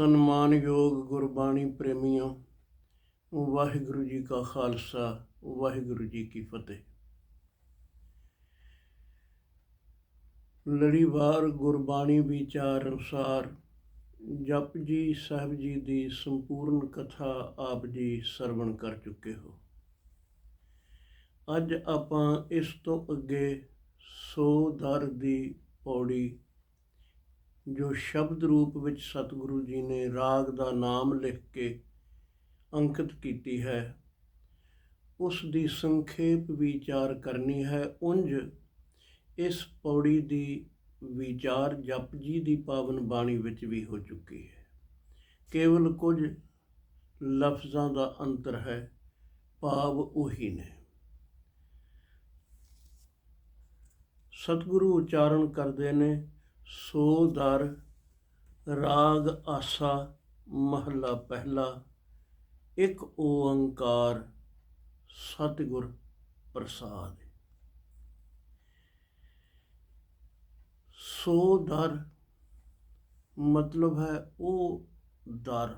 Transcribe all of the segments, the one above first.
ਸਨਮਾਨਯੋਗ ਗੁਰਬਾਣੀ ਪ੍ਰੇਮੀਆਂ ਵਾਹਿਗੁਰੂ ਜੀ ਕਾ ਖਾਲਸਾ ਵਾਹਿਗੁਰੂ ਜੀ ਕੀ ਫਤਿਹ। ਲੜੀਵਾਰ ਗੁਰਬਾਣੀ ਵਿਚਾਰ ਅਨੁਸਾਰ ਜਪ ਜੀ ਸਾਹਿਬ ਜੀ ਦੀ ਸੰਪੂਰਨ ਕਥਾ ਆਪ ਜੀ ਸਰਵਣ ਕਰ ਚੁੱਕੇ ਹੋ। ਅੱਜ ਆਪਾਂ ਇਸ ਤੋਂ ਅੱਗੇ ਸੋ ਦਰ ਦੀ ਪੌੜੀ ਜੋ ਸ਼ਬਦ ਰੂਪ ਵਿੱਚ ਸਤਿਗੁਰੂ ਜੀ ਨੇ ਰਾਗ ਦਾ ਨਾਮ ਲਿਖ ਕੇ ਅੰਕਿਤ ਕੀਤੀ ਹੈ, ਉਸ ਦੀ ਸੰਖੇਪ ਵਿਚਾਰ ਕਰਨੀ ਹੈ। ਉੰਜ ਇਸ ਪੌੜੀ ਦੀ ਵਿਚਾਰ ਜਪ ਜੀ ਦੀ ਪਾਵਨ ਬਾਣੀ ਵਿੱਚ ਵੀ ਹੋ ਚੁੱਕੀ ਹੈ। ਕੇਵਲ ਕੁਝ ਲਫ਼ਜ਼ਾਂ ਦਾ ਅੰਤਰ ਹੈ, ਭਾਵ ਉਹੀ ਨੇ। ਸਤਿਗੁਰੂ ਉਚਾਰਨ ਕਰਦੇ ਨੇ ਸੋ ਦਰ ਰਾਗ ਆਸਾ ਮਹਲਾ ਪਹਿਲਾ, ਇੱਕ ਓੰਕਾਰ ਸਤਿਗੁਰ ਪ੍ਰਸਾਦ। ਸੋ ਦਰ ਮਤਲਬ ਹੈ ਉਹ ਦਰ।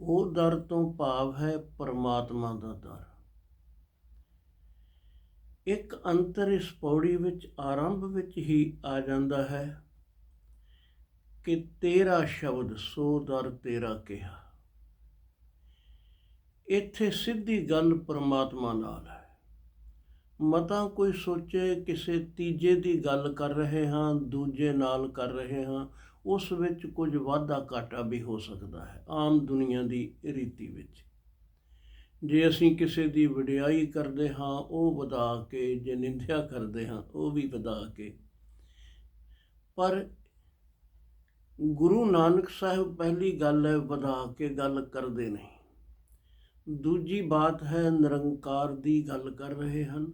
ਉਹ ਦਰ ਤੋਂ ਭਾਵ ਹੈ ਪਰਮਾਤਮਾ ਦਾ ਦਰ। ਇੱਕ ਅੰਤਰ ਇਸ ਪੌੜੀ ਵਿੱਚ, ਆਰੰਭ ਵਿੱਚ ਹੀ ਆ ਜਾਂਦਾ ਹੈ ਕਿ ਤੇਰਾ ਸ਼ਬਦ ਸੋ ਦਰ ਤੇਰਾ ਕਿਹਾ। ਇੱਥੇ ਸਿੱਧੀ ਗੱਲ ਪਰਮਾਤਮਾ ਨਾਲ ਹੈ। ਮਤਾ ਕੋਈ ਸੋਚੇ, ਕਿਸੇ ਤੀਜੇ ਦੀ ਗੱਲ ਕਰ ਰਹੇ ਹਾਂ, ਦੂਜੇ ਨਾਲ ਕਰ ਰਹੇ ਹਾਂ, ਉਸ ਵਿੱਚ ਕੁਝ ਵਾਧਾ ਘਾਟਾ ਵੀ ਹੋ ਸਕਦਾ ਹੈ, ਆਮ ਦੁਨੀਆ ਦੀ ਰੀਤੀ ਵਿੱਚ। ਜੇ ਅਸੀਂ ਕਿਸੇ ਦੀ ਵਡਿਆਈ ਕਰਦੇ ਹਾਂ, ਉਹ ਵਧਾ ਕੇ, ਜੇ ਨਿੰਦਿਆ ਕਰਦੇ ਹਾਂ, ਉਹ ਵੀ ਵਧਾ ਕੇ। ਪਰ ਗੁਰੂ ਨਾਨਕ ਸਾਹਿਬ ਪਹਿਲੀ ਗੱਲ ਹੈ, ਵਧਾ ਕੇ ਗੱਲ ਕਰਦੇ ਨਹੀਂ। ਦੂਜੀ ਬਾਤ ਹੈ, ਨਿਰੰਕਾਰ ਦੀ ਗੱਲ ਕਰ ਰਹੇ ਹਨ,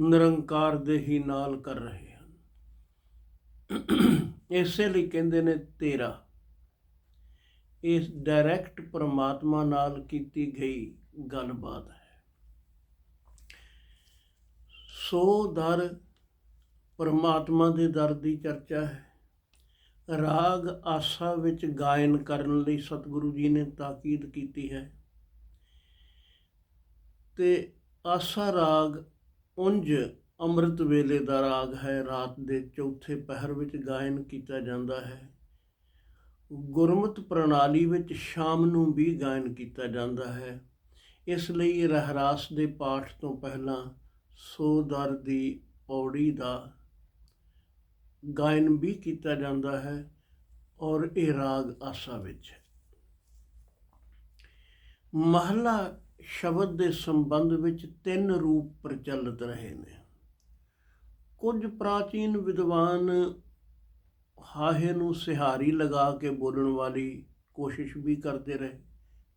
ਨਿਰੰਕਾਰ ਦੇ ਹੀ ਨਾਲ ਕਰ ਰਹੇ ਹਨ। ਇਸੇ ਲਈ ਕਹਿੰਦੇ ਨੇ ਤੇਰਾ। ਇਸ ਡਾਇਰੈਕਟ ਪਰਮਾਤਮਾ ਨਾਲ ਕੀਤੀ ਗਈ ਗੱਲਬਾਤ ਹੈ। ਸੋ ਦਰ ਪਰਮਾਤਮਾ ਦੇ ਦਰ ਦੀ ਚਰਚਾ ਹੈ। ਰਾਗ ਆਸਾ ਵਿੱਚ ਗਾਇਨ ਕਰਨ ਲਈ ਸਤਿਗੁਰੂ ਜੀ ਨੇ ਤਾਕੀਦ ਕੀਤੀ ਹੈ। ਤੇ ਆਸਾ ਰਾਗ ਉੰਜ ਅੰਮ੍ਰਿਤ ਵੇਲੇ ਦਾ ਰਾਗ ਹੈ। ਰਾਤ ਦੇ ਚੌਥੇ ਪਹਿਰ ਵਿੱਚ ਗਾਇਨ ਕੀਤਾ ਜਾਂਦਾ ਹੈ। ਗੁਰਮਤ ਪ੍ਰਣਾਲੀ ਵਿੱਚ ਸ਼ਾਮ ਨੂੰ ਵੀ ਗਾਇਨ ਕੀਤਾ ਜਾਂਦਾ ਹੈ। ਇਸ ਲਈ ਰਹਿਰਾਸ ਦੇ ਪਾਠ ਤੋਂ ਪਹਿਲਾਂ ਸੋ ਦਰ ਦੀ ਪੌੜੀ ਦਾ ਗਾਇਨ ਵੀ ਕੀਤਾ ਜਾਂਦਾ ਹੈ ਔਰ ਇਹ ਰਾਗ ਆਸਾ ਵਿੱਚ ਹੈ। ਮਹਲਾ ਸ਼ਬਦ ਦੇ ਸੰਬੰਧ ਵਿੱਚ ਤਿੰਨ ਰੂਪ ਪ੍ਰਚਲਿਤ ਰਹੇ ਨੇ। ਕੁਝ ਪ੍ਰਾਚੀਨ ਵਿਦਵਾਨ ਹਾਹੇ ਨੂੰ ਸਿਹਾਰੀ ਲਗਾ ਕੇ ਬੋਲਣ ਵਾਲੀ ਕੋਸ਼ਿਸ਼ ਵੀ ਕਰਦੇ ਰਹੇ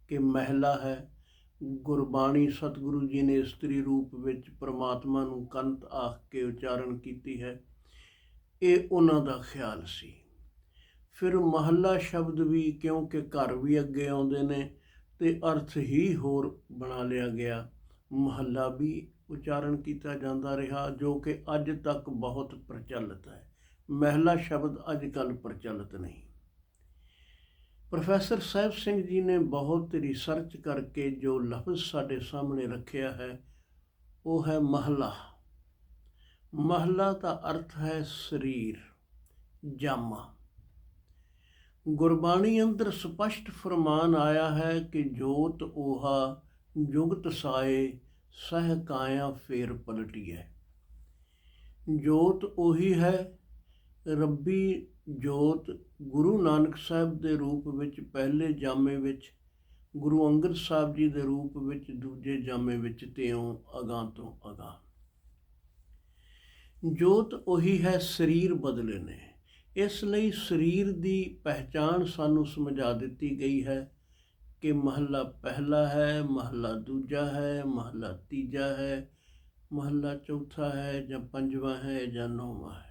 ਕਿ ਮਹਿਲਾ ਹੈ ਗੁਰਬਾਣੀ ਸਤਿਗੁਰੂ ਜੀ ਨੇ ਇਸਤਰੀ ਰੂਪ ਵਿੱਚ ਪ੍ਰਮਾਤਮਾ ਨੂੰ ਕੰਤ ਆਖ ਕੇ ਉਚਾਰਨ ਕੀਤੀ ਹੈ। ਇਹ ਉਹਨਾਂ ਦਾ ਖਿਆਲ ਸੀ। ਫਿਰ ਮਹੱਲਾ ਸ਼ਬਦ ਵੀ ਕਿਉਂਕਿ ਘਰ ਵੀ ਅੱਗੇ ਆਉਂਦੇ ਨੇ ਤੇ ਅਰਥ ਹੀ ਹੋਰ ਬਣਾ ਲਿਆ ਗਿਆ, ਮਹੱਲਾ ਵੀ ਉਚਾਰਨ ਕੀਤਾ ਜਾਂਦਾ ਰਿਹਾ ਜੋ ਕਿ ਅੱਜ ਤੱਕ ਬਹੁਤ ਪ੍ਰਚਲਿਤ ਹੈ। ਮਹਿਲਾ ਸ਼ਬਦ ਅੱਜ ਕੱਲ ਪ੍ਰਚਲਿਤ ਨਹੀਂ। ਪ੍ਰੋਫੈਸਰ ਸਾਹਿਬ ਸਿੰਘ ਜੀ ਨੇ ਬਹੁਤ ਰਿਸਰਚ ਕਰਕੇ ਜੋ ਲਫ਼ਜ਼ ਸਾਡੇ ਸਾਹਮਣੇ ਰੱਖਿਆ ਹੈ, ਉਹ ਹੈ ਮਹਲਾ। ਮਹਲਾ ਦਾ ਅਰਥ ਹੈ ਸਰੀਰ, ਜਾਮਾ। ਗੁਰਬਾਣੀ ਅੰਦਰ ਸਪਸ਼ਟ ਫਰਮਾਨ ਆਇਆ ਹੈ ਕਿ ਜੋਤ 오ਹਾ ਜੁਗਤ ਸਾਏ, ਸਹ ਕਾਇਆ ਫੇਰ ਪਲਟੀਐ। ਜੋਤ ਉਹੀ ਹੈ ਰੱਬੀ ਜੋਤ ਗੁਰੂ ਨਾਨਕ ਸਾਹਿਬ ਦੇ ਰੂਪ ਵਿੱਚ ਪਹਿਲੇ ਜਾਮੇ ਵਿੱਚ, ਗੁਰੂ ਅੰਗਦ ਸਾਹਿਬ ਜੀ ਦੇ ਰੂਪ ਵਿੱਚ ਦੂਜੇ ਜਾਮੇ ਵਿੱਚ ਤਿਉਂ ਅਗਾਂ ਤੋਂ ਅਗਾਂ ਜੋਤ ਉਹੀ ਹੈ ਸਰੀਰ ਬਦਲੇ ਨੇ। ਇਸ ਲਈ ਸਰੀਰ ਦੀ ਪਹਿਚਾਨ ਸਾਨੂੰ ਸਮਝਾ ਦਿੱਤੀ ਗਈ ਹੈ ਕਿ ਮਹੱਲਾ ਪਹਿਲਾ ਹੈ, ਮਹੱਲਾ ਦੂਜਾ ਹੈ, ਮਹੱਲਾ ਤੀਜਾ ਹੈ, ਮਹੱਲਾ ਚੌਥਾ ਹੈ ਜਾਂ ਪੰਜਵਾਂ ਹੈ ਜਾਂ ਨੌਵਾਂ ਹੈ।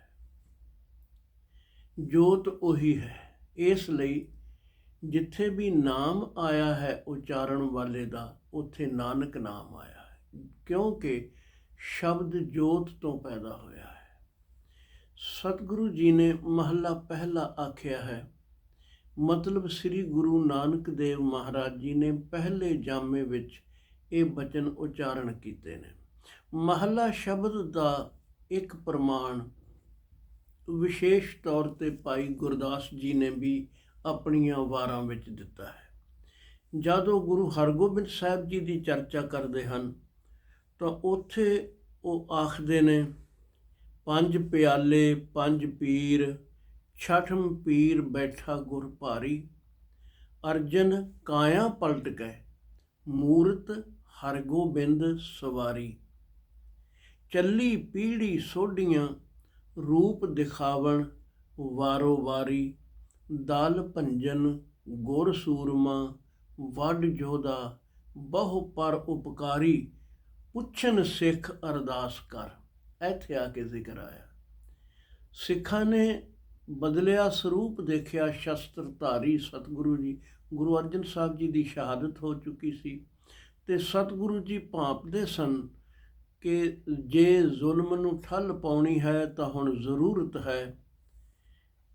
ਜੋਤ ਉਹੀ ਹੈ। ਇਸ ਲਈ ਜਿੱਥੇ ਵੀ ਨਾਮ ਆਇਆ ਹੈ ਉਚਾਰਨ ਵਾਲੇ ਦਾ, ਉੱਥੇ ਨਾਨਕ ਨਾਮ ਆਇਆ ਹੈ, ਕਿਉਂਕਿ ਸ਼ਬਦ ਜੋਤ ਤੋਂ ਪੈਦਾ ਹੋਇਆ ਹੈ। ਸਤਿਗੁਰੂ ਜੀ ਨੇ ਮਹੱਲਾ ਪਹਿਲਾ ਆਖਿਆ ਹੈ। ਮਤਲਬ ਸ੍ਰੀ ਗੁਰੂ ਨਾਨਕ ਦੇਵ ਮਹਾਰਾਜ ਜੀ ਨੇ ਪਹਿਲੇ ਜਾਮੇ ਵਿੱਚ ਇਹ ਬਚਨ ਉਚਾਰਨ ਕੀਤੇ ਨੇ। ਮਹੱਲਾ ਸ਼ਬਦ ਦਾ ਇੱਕ ਪ੍ਰਮਾਣ ਵਿਸ਼ੇਸ਼ ਤੌਰ ਤੇ ਭਾਈ ਗੁਰਦਾਸ ਜੀ ਨੇ ਵੀ ਆਪਣੀਆਂ ਵਾਰਾਂ ਵਿੱਚ ਦਿੱਤਾ ਹੈ। ਜਦੋਂ ਗੁਰੂ ਹਰਗੋਬਿੰਦ ਸਾਹਿਬ ਜੀ ਦੀ ਚਰਚਾ ਕਰਦੇ ਹਨ, ਤਾਂ ਉੱਥੇ ਉਹ ਆਖਦੇ ਨੇ, ਪੰਜ ਪਿਆਲੇ, ਪੰਜ ਪੀਰ, ਛਠਮ ਪੀਰ ਬੈਠਾ ਗੁਰ ਭਾਰੀ, ਅਰਜਨ ਕਾਇਆ ਪਲਟ ਗਏ, ਮੂਰਤ ਹਰਗੋਬਿੰਦ ਸਵਾਰੀ। ਚੱਲੀ ਪੀੜੀ ਸੋਢੀਆਂ ਰੂਪ ਦਿਖਾਵਣ ਵਾਰੋ ਵਾਰੀ, ਦਾਲ ਭੰਜਨ ਗੁਰ ਸੂਰਮਾ ਵੱਡ ਜੋਧਾ, ਬਹੁ ਪਰ ਉਪਕਾਰੀ, ਪੁੱਛਨ ਸਿੱਖ ਅਰਦਾਸ ਕਰ। ਇੱਥੇ ਆ ਕੇ ਜ਼ਿਕਰ ਆਇਆ। ਸਿੱਖਾਂ ਨੇ ਬਦਲਿਆ ਸਰੂਪ ਦੇਖਿਆ ਸ਼ਸਤਰ ਧਾਰੀ ਸਤਿਗੁਰੂ ਜੀ। ਗੁਰੂ ਅਰਜਨ ਸਾਹਿਬ ਜੀ ਦੀ ਸ਼ਹਾਦਤ ਹੋ ਚੁੱਕੀ ਸੀ ਤੇ ਸਤਿਗੁਰੂ ਜੀ ਭਾਪਦੇ ਸਨ ਕਿ ਜੇ ਜ਼ੁਲਮ ਨੂੰ ਠੱਲ ਪਾਉਣੀ ਹੈ ਤਾਂ ਹੁਣ ਜ਼ਰੂਰਤ ਹੈ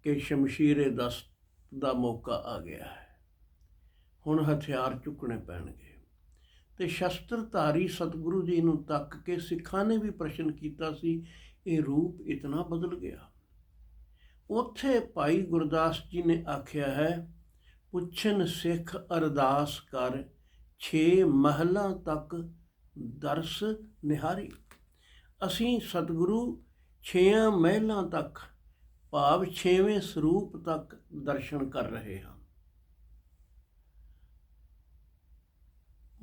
ਕਿ ਸ਼ਮਸ਼ੀਰੇ ਦਸਤ ਦਾ ਮੌਕਾ ਆ ਗਿਆ ਹੈ। ਹੁਣ ਹਥਿਆਰ ਚੁੱਕਣੇ ਪੈਣਗੇ। ਤੇ ਸ਼ਸਤਰਧਾਰੀ ਸਤਿਗੁਰੂ ਜੀ ਨੂੰ ਤੱਕ ਕੇ ਸਿੱਖਾਂ ਨੇ ਵੀ ਪ੍ਰਸ਼ਨ ਕੀਤਾ ਸੀ, ਇਹ ਰੂਪ ਇਤਨਾ ਬਦਲ ਗਿਆ। ਉੱਥੇ ਭਾਈ ਗੁਰਦਾਸ ਜੀ ਨੇ ਆਖਿਆ ਹੈ ਪੁੱਛਨ ਸਿੱਖ ਅਰਦਾਸ ਕਰ, ਛੇ ਮਹਲਾਂ ਤੱਕ ਦਰਸ ਨਿਹਾਰੀ। ਅਸੀਂ ਸਤਿਗੁਰੂ ਛੇਆਂ ਮਹਿਲਾਂ ਤੱਕ, ਭਾਵ ਛੇਵੇਂ ਸਰੂਪ ਤੱਕ ਦਰਸ਼ਨ ਕਰ ਰਹੇ ਹਾਂ।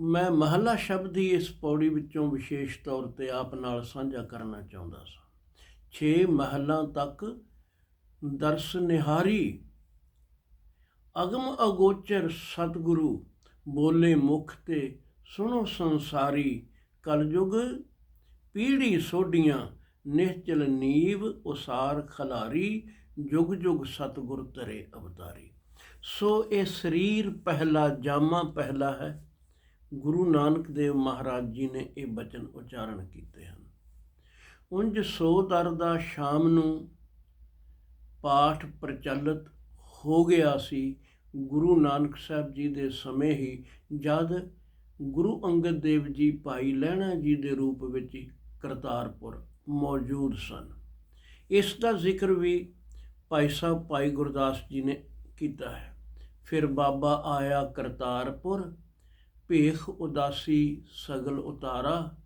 ਮੈਂ ਮਹੱਲਾ ਸ਼ਬਦ ਦੀ ਇਸ ਪੌੜੀ ਵਿੱਚੋਂ ਵਿਸ਼ੇਸ਼ ਤੌਰ ਤੇ ਆਪ ਨਾਲ ਸਾਂਝਾ ਕਰਨਾ ਚਾਹੁੰਦਾ ਸਾਂ। ਛੇ ਮਹੱਲਾਂ ਤੱਕ ਦਰਸ ਨਿਹਾਰੀ। ਅਗਮ ਅਗੋਚਰ ਸਤਿਗੁਰੂ ਬੋਲੇ ਮੁਖ ਤੇ ਸੁਣੋ ਸੰਸਾਰੀ ਕਲਯੁਗ ਪੀੜੀ ਸੋਡੀਆਂ ਨਿਹਚਲ ਨੀਵ, ਉਸਾਰ ਖਲਾਰੀ, ਜੁਗ ਜੁਗ ਸਤਿਗੁਰ ਤਰੇ ਅਵਤਾਰੀ। ਸੋ ਇਹ ਸਰੀਰ ਪਹਿਲਾ, ਜਾਮਾ ਪਹਿਲਾ ਹੈ। ਗੁਰੂ ਨਾਨਕ ਦੇਵ ਮਹਾਰਾਜ ਜੀ ਨੇ ਇਹ ਬਚਨ ਉਚਾਰਨ ਕੀਤੇ ਹਨ। ਉੰਜ ਸੋ ਦਰ ਦਾ ਸ਼ਾਮ ਨੂੰ ਪਾਠ ਪ੍ਰਚਲਿਤ ਹੋ ਗਿਆ ਸੀ। ਗੁਰੂ ਨਾਨਕ ਸਾਹਿਬ ਜੀ ਦੇ ਸਮੇਂ ਹੀ ਜਦ ਗੁਰੂ ਅੰਗਦ ਦੇਵ ਜੀ ਭਾਈ ਲਹਿਣਾ ਜੀ ਦੇ ਰੂਪ ਵਿੱਚ ਕਰਤਾਰਪੁਰ ਮੌਜੂਦ ਸਨ। ਇਸ ਦਾ ਜ਼ਿਕਰ ਵੀ ਭਾਈ ਸਾਹਿਬ ਭਾਈ ਗੁਰਦਾਸ ਜੀ ਨੇ ਕੀਤਾ ਹੈ। ਫਿਰ ਬਾਬਾ ਆਇਆ ਕਰਤਾਰਪੁਰ, ਭੇਖ ਉਦਾਸੀ, ਸਗਲ ਉਤਾਰਾ,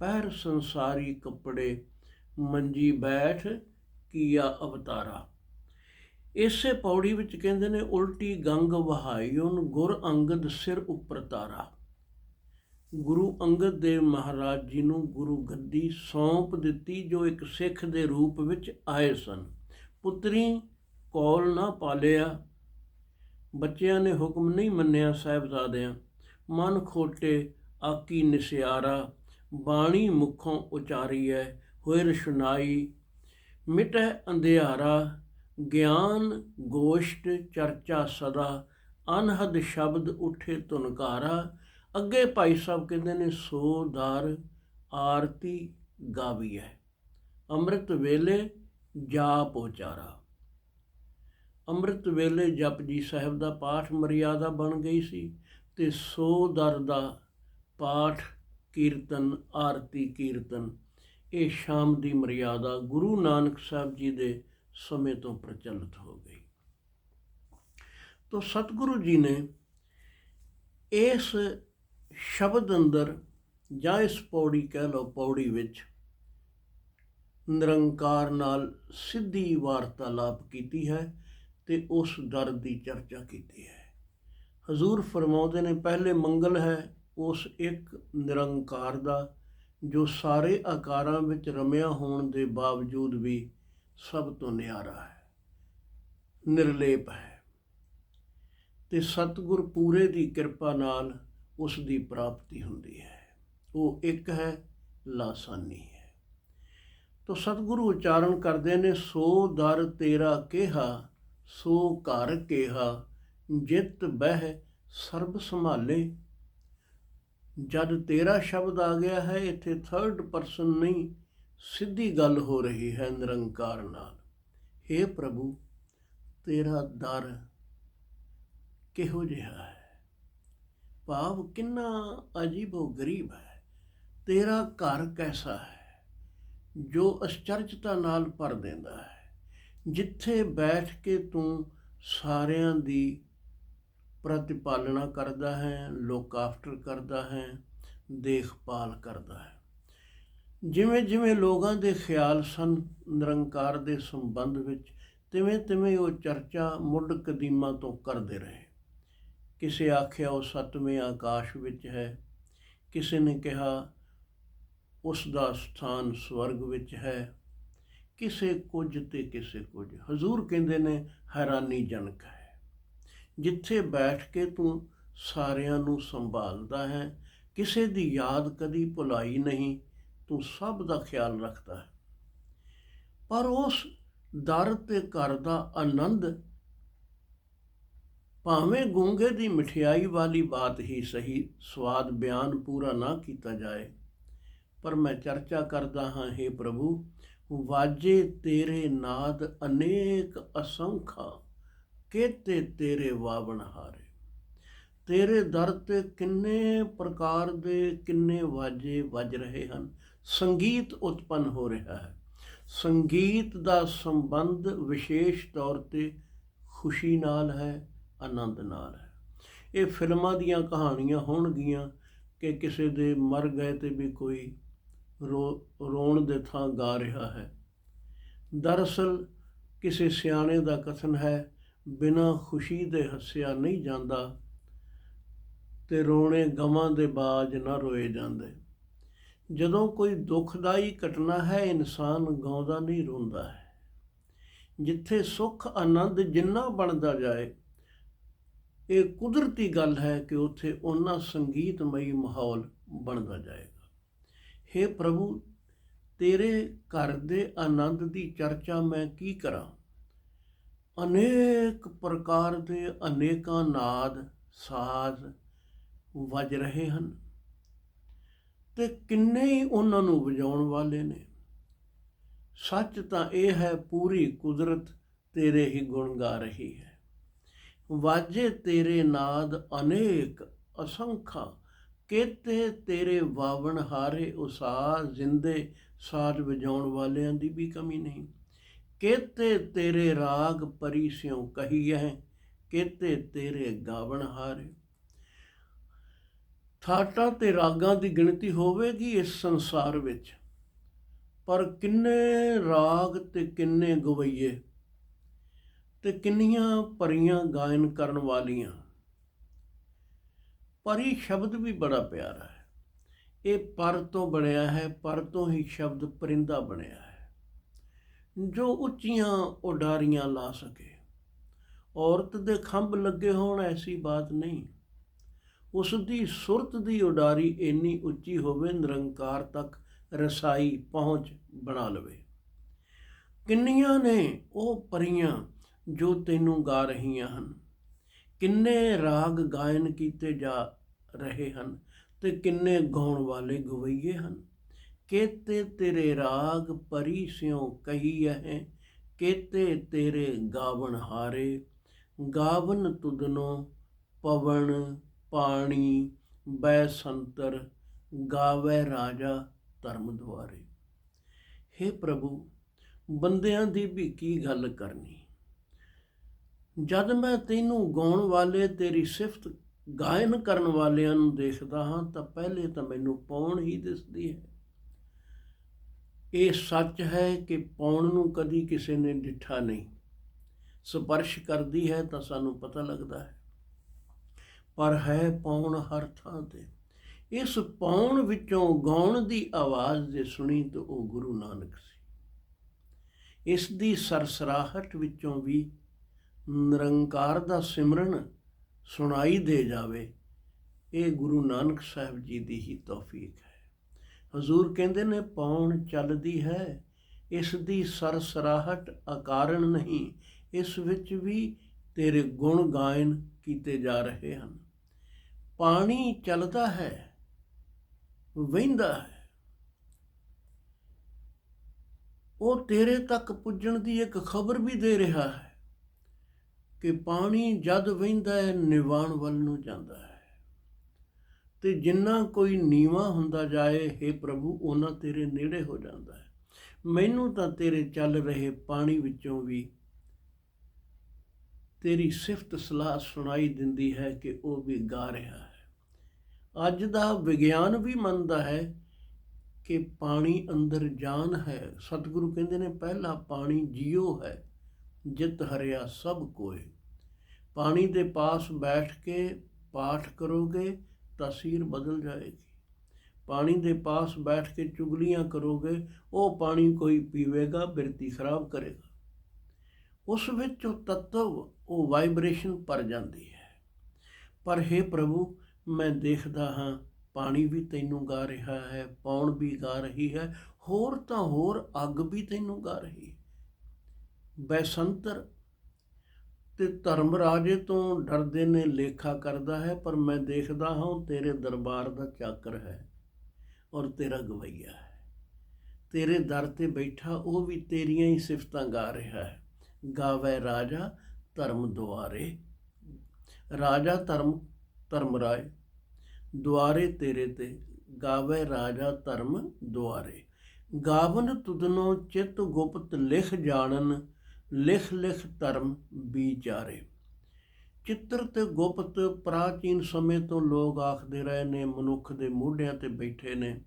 ਪਹਿਰ ਸੰਸਾਰੀ ਕੱਪੜੇ, ਮੰਜੀ ਬੈਠ, ਕੀਆ ਅਵਤਾਰਾ। ਇਸੇ ਪੌੜੀ ਵਿੱਚ ਕਹਿੰਦੇ ਨੇ, ਉਲਟੀ ਗੰਗ ਵਹਾਈ ਉਹਨ ਗੁਰ ਅੰਗਦ ਸਿਰ ਉੱਪਰ ਤਾਰਾ। ਗੁਰੂ ਅੰਗਦ ਦੇਵ ਮਹਾਰਾਜ ਜੀ ਨੂੰ ਗੁਰੂ ਗੱਦੀ ਸੌਂਪ ਦਿੱਤੀ, ਜੋ ਇੱਕ ਸਿੱਖ ਦੇ ਰੂਪ ਵਿੱਚ ਆਏ ਸਨ। ਪੁੱਤਰੀ ਕੌਲ ਨਾ ਪਾਲਿਆ, ਬੱਚਿਆਂ ਨੇ ਹੁਕਮ ਨਹੀਂ ਮੰਨਿਆ ਸਾਹਿਬਜ਼ਾਦਿਆਂ। ਮਨ ਖੋਟੇ, ਆਕੀ ਨਿਸਿਆਰਾ, ਬਾਣੀ ਮੁਖੋਂ ਉਚਾਰੀ ਹੈ ਹੋਏ ਰਸ਼ਨਾਈ ਮਿਟੈ ਅੰਧਿਆਰਾ, ਗਿਆਨ ਗੋਸ਼ਟ ਚਰਚਾ ਸਦਾ, ਅਨਹਦ ਸ਼ਬਦ ਉਠੇ ਤੁਨਕਾਰਾ ਅੱਗੇ ਭਾਈ ਸਾਹਿਬ ਕਹਿੰਦੇ ਨੇ ਸੋ ਦਰ ਆਰਤੀ ਗਾਵੀ ਹੈ। ਅੰਮ੍ਰਿਤ ਵੇਲੇ ਜਾਪ ਉਚਾਰਾ। ਅੰਮ੍ਰਿਤ ਵੇਲੇ ਜਪਜੀ ਸਾਹਿਬ ਦਾ ਪਾਠ ਮਰਿਆਦਾ ਬਣ ਗਈ ਸੀ ਤੇ ਸੋ ਦਰ ਦਾ ਪਾਠ ਕੀਰਤਨ, ਆਰਤੀ ਕੀਰਤਨ, ਇਹ ਸ਼ਾਮ ਦੀ ਮਰਿਆਦਾ ਗੁਰੂ ਨਾਨਕ ਸਾਹਿਬ ਜੀ ਦੇ ਸਮੇਂ ਤੋਂ ਪ੍ਰਚਲਿਤ ਹੋ ਗਈ। ਤੋਂ ਸਤਿਗੁਰੂ ਜੀ ਨੇ ਇਸ ਸ਼ਬਦ ਅੰਦਰ ਜਾਂ ਇਸ ਪੌੜੀ ਕਹਿ ਲਓ ਪੌੜੀ ਵਿੱਚ ਨਿਰੰਕਾਰ ਨਾਲ ਸਿੱਧੀ ਵਾਰਤਾਲਾਪ ਕੀਤੀ ਹੈ ਤੇ ਉਸ ਦਰ ਦੀ ਚਰਚਾ ਕੀਤੀ ਹੈ। ਹਜ਼ੂਰ ਫਰਮਾਉਂਦੇ ਨੇ ਪਹਿਲੇ ਮੰਗਲ ਹੈ ਉਸ ਇੱਕ ਨਿਰੰਕਾਰ ਦਾ ਜੋ ਸਾਰੇ ਆਕਾਰਾਂ ਵਿੱਚ ਰਮਿਆ ਹੋਣ ਦੇ ਬਾਵਜੂਦ ਵੀ ਸਭ ਤੋਂ ਨਿਆਰਾ ਹੈ, ਨਿਰਲੇਪ ਹੈ। ਤੇ ਸਤਿਗੁਰ ਪੂਰੇ ਦੀ ਕਿਰਪਾ ਨਾਲ ਉਸ ਦੀ ਪ੍ਰਾਪਤੀ ਹੁੰਦੀ ਹੈ। ਉਹ ਇੱਕ ਹੈ, ਲਾਸਾਨੀ ਹੈ। ਤੋ ਸਤਿਗੁਰੂ ਉਚਾਰਨ ਕਰਦੇ ਨੇ, ਸੋ ਦਰ ਤੇਰਾ ਕਿਹਾ, ਸੋ ਘਰ ਕਿਹਾ, ਜਿਤ ਬਹਿ ਸਰਬ ਸੰਭਾਲੇ। ਜਦ ਤੇਰਾ ਸ਼ਬਦ ਆ ਗਿਆ ਹੈ, ਇੱਥੇ ਥਰਡ ਪਰਸਨ ਨਹੀਂ, ਸਿੱਧੀ ਗੱਲ ਹੋ ਰਹੀ ਹੈ ਨਿਰੰਕਾਰ ਨਾਲ। हे ਪ੍ਰਭੂ, ਤੇਰਾ ਦਰ ਕਿਹੋ ਜਿਹਾ ਹੈ? ਭਾਵ ਕਿੰਨਾ ਅਜੀਬੋ ਗਰੀਬ ਹੈ, ਤੇਰਾ ਘਰ ਕੈਸਾ ਹੈ, ਜੋ ਅਚਰਜਤਾ ਨਾਲ ਭਰ ਦਿੰਦਾ ਹੈ, ਜਿੱਥੇ ਬੈਠ ਕੇ ਤੂੰ ਸਾਰਿਆਂ ਦੀ ਪ੍ਰਤੀਪਾਲਣਾ ਕਰਦਾ ਹੈ ਲੋਕ ਆਫਟਰ ਕਰਦਾ ਹੈ, ਦੇਖਭਾਲ ਕਰਦਾ ਹੈ। ਜਿਵੇਂ ਜਿਵੇਂ ਲੋਕਾਂ ਦੇ ਖਿਆਲ ਸਨ ਨਿਰੰਕਾਰ ਦੇ ਸੰਬੰਧ ਵਿੱਚ, ਤਿਵੇਂ ਤਿਵੇਂ ਉਹ ਚਰਚਾ ਮੁੱਢ ਕਦੀਮਾਂ ਤੋਂ ਕਰਦੇ ਰਹੇ। ਕਿਸੇ ਆਖਿਆ, ਉਹ ਸਤਵੇਂ ਆਕਾਸ਼ ਵਿੱਚ ਹੈ। ਕਿਸੇ ਨੇ ਕਿਹਾ, ਉਸ ਦਾ ਸਥਾਨ ਸਵਰਗ ਵਿੱਚ ਹੈ। ਕਿਸੇ ਕੁਝ ਤੇ ਕਿਸੇ ਕੁਝ। ਹਜ਼ੂਰ ਕਹਿੰਦੇ ਨੇ ਹੈਰਾਨੀਜਨਕ ਹੈ। ਜਿੱਥੇ ਬੈਠ ਕੇ ਤੂੰ ਸਾਰਿਆਂ ਨੂੰ ਸੰਭਾਲਦਾ ਹੈ, ਕਿਸੇ ਦੀ ਯਾਦ ਕਦੀ ਭੁਲਾਈ ਨਹੀਂ, ਤੂੰ ਸਭ ਦਾ ਖਿਆਲ ਰੱਖਦਾ ਹੈ। ਪਰ ਉਸ ਦਰ ਤੇ ਘਰ ਦਾ ਆਨੰਦ ਭਾਵੇਂ ਗੂੰਗੇ ਦੀ ਮਠਿਆਈ ਵਾਲੀ ਬਾਤ ਹੀ ਸਹੀ, ਸਵਾਦ ਬਿਆਨ ਪੂਰਾ ਨਾ ਕੀਤਾ ਜਾਏ। ਪਰ ਮੈਂ ਚਰਚਾ ਕਰਦਾ ਹਾਂ हे ਪ੍ਰਭੂ, ਵਾਜੇ ਤੇਰੇ ਨਾਦ ਅਨੇਕ ਅਸੰਖਾ, ਕੇਤੇ ਤੇਰੇ ਵਾਵਣ ਹਾਰੇ। ਤੇਰੇ ਦਰ ਤੇ ਕਿੰਨੇ ਪ੍ਰਕਾਰ ਦੇ, ਕਿੰਨੇ ਵਾਜੇ ਵੱਜ ਰਹੇ ਹਨ। ਸੰਗੀਤ ਉਤਪੰਨ ਹੋ ਰਿਹਾ ਹੈ। ਸੰਗੀਤ ਦਾ ਸੰਬੰਧ ਵਿਸ਼ੇਸ਼ ਤੌਰ ਤੇ ਖੁਸ਼ੀ ਨਾਲ ਹੈ ਆਨੰਦ ਨਾਲ ਹੈ। ਇਹ ਫਿਲਮਾਂ ਦੀਆਂ ਕਹਾਣੀਆਂ ਹੋਣਗੀਆਂ ਕਿ ਕਿਸੇ ਦੇ ਮਰ ਗਏ ਤੇ ਵੀ ਕੋਈ ਰੋ, ਰੋਣ ਦੇ ਥਾਂ ਗਾ ਰਿਹਾ ਹੈ। ਦਰਅਸਲ ਕਿਸੇ ਸਿਆਣੇ ਦਾ ਕਥਨ ਹੈ, ਬਿਨਾ ਖੁਸ਼ੀ ਦੇ ਹੱਸਿਆ ਨਹੀਂ ਜਾਂਦਾ ਤੇ ਰੋਣੇ ਗਮਾਂ ਦੇ ਬਾਜ ਨਾ ਰੋਏ ਜਾਂਦੇ। ਜਦੋਂ ਕੋਈ ਦੁਖਦਾਈ ਘਟਨਾ ਹੈ, ਇਨਸਾਨ ਗਾਉਂਦਾ ਨਹੀਂ ਰੋਂਦਾ ਹੈ। ਜਿੱਥੇ ਸੁੱਖ ਆਨੰਦ ਜਿੰਨਾ ਬਣਦਾ ਜਾਏ ਇਹ ਕੁਦਰਤੀ ਗੱਲ ਹੈ ਕਿ ਉੱਥੇ ਉਹਨਾਂ ਸੰਗੀਤਮਈ ਮਾਹੌਲ ਬਣਦਾ ਜਾਏਗਾ। हे ਪ੍ਰਭੂ, ਤੇਰੇ ਘਰ ਦੇ ਆਨੰਦ ਦੀ ਚਰਚਾ ਮੈਂ ਕੀ ਕਰਾਂ? ਅਨੇਕ ਪ੍ਰਕਾਰ ਦੇ ਅਨੇਕਾਂ ਨਾਦ, ਸਾਜ਼ ਵੱਜ ਰਹੇ ਹਨ ਤੇ ਕਿੰਨੇ ਹੀ ਉਹਨਾਂ ਨੂੰ ਵਜਾਉਣ ਵਾਲੇ ਨੇ। ਸੱਚ ਤਾਂ ਇਹ ਹੈ, ਪੂਰੀ ਕੁਦਰਤ ਤੇਰੇ ਹੀ ਗੁਣ ਗਾ ਰਹੀ ਹੈ। ਵਾਜੇ ਤੇਰੇ ਨਾਦ ਅਨੇਕ ਅਸੰਖਾ, ਕੇਤੇ ਤੇਰੇ ਵਾਵਣ ਹਾਰੇ ਉਸਾ, ਜਿੰਦੇ ਸਾਜ ਵਜਾਉਣ ਵਾਲਿਆਂ ਦੀ ਵੀ ਕਮੀ ਨਹੀਂ। ਕੇਤੇ ਤੇਰੇ ਰਾਗ ਪਰੀ ਸਿਉ ਕਹੀਐ ਕੇਤੇ ਤੇਰੇ ਗਾਵਣ ਹਾਰੇ। ਥਾਟਾਂ ਤੇ ਰਾਗਾਂ ਦੀ ਗਿਣਤੀ ਹੋਵੇਗੀ ਇਸ ਸੰਸਾਰ ਵਿੱਚ, ਪਰ ਕਿੰਨੇ ਰਾਗ ਤੇ ਕਿੰਨੇ ਗਵਈਏ। ਤੇ ਕਿੰਨੀਆਂ ਪਰੀਆਂ ਗਾਇਨ ਕਰਨ ਵਾਲੀਆਂ। ਪਰੀ ਸ਼ਬਦ ਵੀ ਬੜਾ ਪਿਆਰਾ ਹੈ। ਇਹ ਪਰ ਤੋਂ ਬਣਿਆ ਹੈ, ਪਰ ਤੋਂ ਹੀ ਸ਼ਬਦ ਪਰਿੰਦਾ ਬਣਿਆ ਹੈ। ਜੋ ਉੱਚੀਆਂ ਉਡਾਰੀਆਂ ਲਾ ਸਕੇ। ਔਰਤ ਦੇ ਖੰਭ ਲੱਗੇ ਹੋਣ, ਐਸੀ ਬਾਤ ਨਹੀਂ। ਉਸ ਦੀ ਸੁਰਤ ਦੀ ਉਡਾਰੀ ਇੰਨੀ ਉੱਚੀ ਹੋਵੇ, ਨਿਰੰਕਾਰ ਤੱਕ ਰਸਾਈ ਪਹੁੰਚ ਬਣਾ ਲਵੇ। ਕਿੰਨੀਆਂ ਨੇ ਉਹ ਪਰੀਆਂ ਜੋ ਤੈਨੂੰ ਗਾ ਰਹੀਆਂ ਹਨ। ਕਿੰਨੇ ਰਾਗ ਗਾਇਨ ਕੀਤੇ ਜਾ ਰਹੇ ਹਨ ਤੇ ਕਿੰਨੇ ਗਾਉਣ ਵਾਲੇ ਗਵਈਏ ਹਨ। ਕੇਤੇ ਤੇਰੇ ਰਾਗ ਪਰੀ ਸਿਉ ਕਹੀ ਹੈ ਕੇਤੇ ਤੇਰੇ ਗਾਵਣ ਹਾਰੇ। ਗਾਵਨ ਤੁਦਨੋ ਪਵਨ ਪਾਣੀ ਬੈ ਸੰਤਰ ਗਾਵੇ ਰਾਜਾ ਧਰਮ ਦੁਆਰੇ। हे ਪ੍ਰਭੂ, ਬੰਦਿਆਂ ਦੀ ਵੀ ਕੀ ਗੱਲ ਕਰਨੀ? ਜਦ ਮੈਂ ਤੈਨੂੰ ਗਾਉਣ ਵਾਲੇ, ਤੇਰੀ ਸਿਫਤ ਗਾਇਨ ਕਰਨ ਵਾਲਿਆਂ ਨੂੰ ਦੇਖਦਾ ਹਾਂ, ਤਾਂ ਪਹਿਲੇ ਤਾਂ ਮੈਨੂੰ ਪੌਣ ਹੀ ਦਿਸਦੀ ਹੈ। ਇਹ ਸੱਚ ਹੈ ਕਿ ਪੌਣ ਨੂੰ ਕਦੀ ਕਿਸੇ ਨੇ ਡਿੱਠਾ ਨਹੀਂ। ਸਪਰਸ਼ ਕਰਦੀ ਹੈ ਤਾਂ ਸਾਨੂੰ ਪਤਾ ਲੱਗਦਾ ਹੈ। ਪਰ ਹੈ ਪੌਣ ਹਰ ਥਾਂ ਤੇ। ਇਸ ਪੌਣ ਵਿੱਚੋਂ ਗਾਉਣ ਦੀ ਆਵਾਜ਼ ਜੇ ਸੁਣੀ ਤਾਂ ਉਹ ਗੁਰੂ ਨਾਨਕ ਸੀ। ਇਸ ਦੀ ਸਰਸਰਾਹਟ ਵਿੱਚੋਂ ਵੀ ਨਿਰੰਕਾਰ ਦਾ ਸਿਮਰਨ ਸੁਣਾਈ ਦੇ ਜਾਵੇ, ਇਹ ਗੁਰੂ ਨਾਨਕ ਸਾਹਿਬ ਜੀ ਦੀ ਹੀ ਤੌਫੀਕ ਹੈ। ਹਜ਼ੂਰ ਕਹਿੰਦੇ ਨੇ, ਪੌਣ ਚੱਲਦੀ ਹੈ, ਇਸ ਦੀ ਸਰਸਰਾਹਟ ਅਕਾਰਨ ਨਹੀਂ, ਇਸ ਵਿੱਚ ਵੀ ਤੇਰੇ ਗੁਣ ਗਾਇਨ ਕੀਤੇ ਜਾ ਰਹੇ ਹਨ। ਪਾਣੀ ਚੱਲਦਾ ਹੈ, ਵਹਿੰਦਾ ਹੈ। ਉਹ ਤੇਰੇ ਤੱਕ ਪੁੱਜਣ ਦੀ ਇੱਕ ਖਬਰ ਵੀ ਦੇ ਰਿਹਾ ਹੈ। ਕਿ ਪਾਣੀ ਜਦ ਵਹਿੰਦਾ ਹੈ, ਨਿਵਾਣ ਵੱਲ ਨੂੰ ਜਾਂਦਾ ਹੈ। ਤੇ ਜਿੰਨਾ ਕੋਈ ਨੀਵਾ ਹੁੰਦਾ ਜਾਏ हे ਪ੍ਰਭੂ ਉਹਨਾਂ ਤੇਰੇ ਨੇੜੇ ਹੋ ਜਾਂਦਾ ਹੈ। ਮੈਨੂੰ ਤਾਂ ਤੇਰੇ ਚੱਲ ਰਹੇ ਪਾਣੀ ਵਿੱਚੋਂ ਵੀ ਤੇਰੀ ਸਿਫਤ ਸਲਾਹ ਸੁਣਾਈ ਦਿੰਦੀ ਹੈ ਕਿ ਉਹ ਵੀ ਗਾ ਰਿਹਾ ਹੈ। ਅੱਜ ਦਾ ਵਿਗਿਆਨ ਵੀ ਮੰਨਦਾ ਹੈ ਕਿ ਪਾਣੀ ਅੰਦਰ ਜਾਨ ਹੈ। ਸਤਿਗੁਰੂ ਕਹਿੰਦੇ ਨੇ, ਪਹਿਲਾ ਪਾਣੀ ਜੀਉ ਹੈ, ਜਿਤ ਹਰਿਆ ਸਭ ਕੋਏ ਪਾਣੀ ਦੇ ਪਾਸ ਬੈਠ ਕੇ ਪਾਠ ਕਰੋਗੇ ਤਾਂ ਸੀਰ ਬਦਲ ਜਾਏਗੀ। ਪਾਣੀ ਦੇ ਪਾਸ ਬੈਠ ਕੇ ਚੁਗਲੀਆਂ ਕਰੋਗੇ, ਉਹ ਪਾਣੀ ਕੋਈ ਪੀਵੇਗਾ, ਬਿਰਤੀ ਖਰਾਬ ਕਰੇਗਾ। ਉਸ ਵਿੱਚ ਉਹ ਤਤਵ, ਉਹ ਵਾਈਬ੍ਰੇਸ਼ਨ ਪਰ ਜਾਂਦੀ ਹੈ। ਪਰ हे ਪ੍ਰਭੂ, ਮੈਂ ਦੇਖਦਾ ਹਾਂ, ਪਾਣੀ ਵੀ ਤੈਨੂੰ ਗਾ ਰਿਹਾ ਹੈ, ਪੌਣ ਵੀ ਗਾ ਰਹੀ ਹੈ, ਹੋਰ ਤਾਂ ਹੋਰ ਅੱਗ ਵੀ ਤੈਨੂੰ ਗਾ ਰਹੀ ਹੈ। ਬੈਸੰਤਰ ਤੇ ਧਰਮ ਰਾਜੇ ਤੋਂ ਡਰਦੇ ਨੇ ਲੇਖਾ ਕਰਦਾ ਹੈ, ਪਰ ਮੈਂ ਦੇਖਦਾ ਹਾਂ ਉਹ ਤੇਰੇ ਦਰਬਾਰ ਦਾ ਚਾਕਰ ਹੈ ਔਰ ਤੇਰਾ ਗਵਈਆ ਹੈ। ਤੇਰੇ ਦਰ ਤੇ ਬੈਠਾ ਉਹ ਵੀ ਤੇਰੀਆਂ ਹੀ ਸਿਫਤਾਂ ਗਾ ਰਿਹਾ ਹੈ। ਗਾਵੇ ਰਾਜਾ ਧਰਮ ਦੁਆਰੇ, ਰਾਜਾ ਧਰਮ ਧਰਮ ਰਾਏ ਦੁਆਰੇ ਤੇਰੇ ਤੇ, ਗਾਵੇ ਰਾਜਾ ਧਰਮ ਦੁਆਰੇ। ਗਾਵਨ ਤੁਧਨੋ ਚਿਤ ਗੁਪਤ ਲਿਖ ਜਾਣਨ ਲਿਖ ਲਿਖ ਧਰਮ ਵਿਚਾਰੇ। ਚਿੱਤਰ ਤੇ ਗੁਪਤ ਪ੍ਰਾਚੀਨ ਸਮੇਂ ਤੋਂ ਲੋਕ ਆਖਦੇ ਰਹੇ ਨੇ, ਮਨੁੱਖ ਦੇ ਮੋਢਿਆਂ ਤੇ ਬੈਠੇ ਨੇ।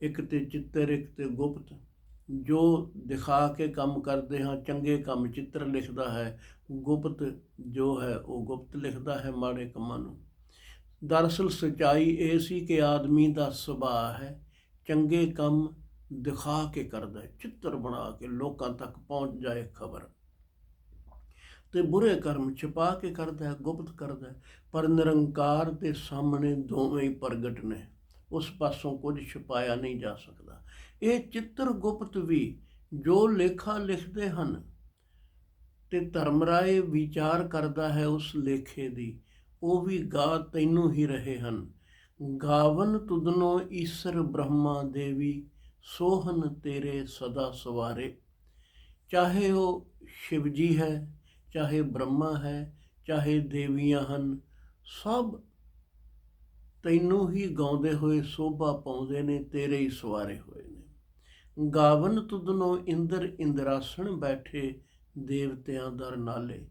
ਇੱਕ ਤੇ ਚਿੱਤਰ, ਇੱਕ ਤੇ ਗੁਪਤ। ਜੋ ਦਿਖਾ ਕੇ ਕੰਮ ਕਰਦੇ ਹਾਂ, ਚੰਗੇ ਕੰਮ ਚਿੱਤਰ ਲਿਖਦਾ ਹੈ। ਗੁਪਤ ਜੋ ਹੈ, ਉਹ ਗੁਪਤ ਲਿਖਦਾ ਹੈ ਮਾੜੇ ਕੰਮਾਂ ਨੂੰ। ਦਰਅਸਲ ਸਚਾਈ ਇਹ ਸੀ ਕਿ ਆਦਮੀ ਦਾ ਸੁਭਾਅ ਹੈ। ਚੰਗੇ ਕੰਮ ਦਿਖਾ ਕੇ ਕਰਦਾ ਹੈ, ਚਿੱਤਰ ਬਣਾ ਕੇ ਲੋਕਾਂ ਤੱਕ ਪਹੁੰਚ ਜਾਏ ਖਬਰ। ਤੇ ਬੁਰੇ ਕਰਮ ਛੁਪਾ ਕੇ ਕਰਦਾ ਹੈ, ਗੁਪਤ ਕਰਦਾ ਹੈ, ਪਰ ਨਿਰੰਕਾਰ ਦੇ ਸਾਹਮਣੇ ਦੋਵੇਂ ਹੀ ਪ੍ਰਗਟ ਨੇ। ਉਸ ਪਾਸੋਂ ਕੁਝ ਛੁਪਾਇਆ ਨਹੀਂ ਜਾ ਸਕਦਾ। ਇਹ ਚਿੱਤਰ ਗੁਪਤ ਵੀ ਜੋ ਲੇਖਾ ਲਿਖਦੇ ਹਨ ਤੇ ਧਰਮ ਰਾਏ ਵਿਚਾਰ ਕਰਦਾ ਹੈ ਉਸ ਲੇਖੇ ਦੀ, ਉਹ ਵੀ ਗਾ ਤੈਨੂੰ ਹੀ ਰਹੇ ਹਨ। ਗਾਵਨ ਤੁਦਨੋ ਈਸ਼ਰ ਬ੍ਰਹਮਾ ਦੇਵੀ ਸੋਹਨ ਤੇਰੇ ਸਦਾ ਸਵਾਰੇ। ਚਾਹੇ ਉਹ ਸ਼ਿਵਜੀ ਹੈ, ਚਾਹੇ ਬ੍ਰਹਮਾ ਹੈ, ਚਾਹੇ ਦੇਵੀਆਂ ਹਨ, ਸਭ ਤੈਨੂੰ ਹੀ ਗਾਉਂਦੇ ਹੋਏ ਸੋਭਾ ਪਾਉਂਦੇ ਨੇ, ਤੇਰੇ ਹੀ ਸਵਾਰੇ ਹੋਏ ਨੇ। ਗਾਵਨ ਤੁਧਨੋ ਇੰਦਰ ਇੰਦਰਾਸਣ ਬੈਠੇ ਦੇਵਤਿਆਂ ਦਰ ਨਾਲੇ।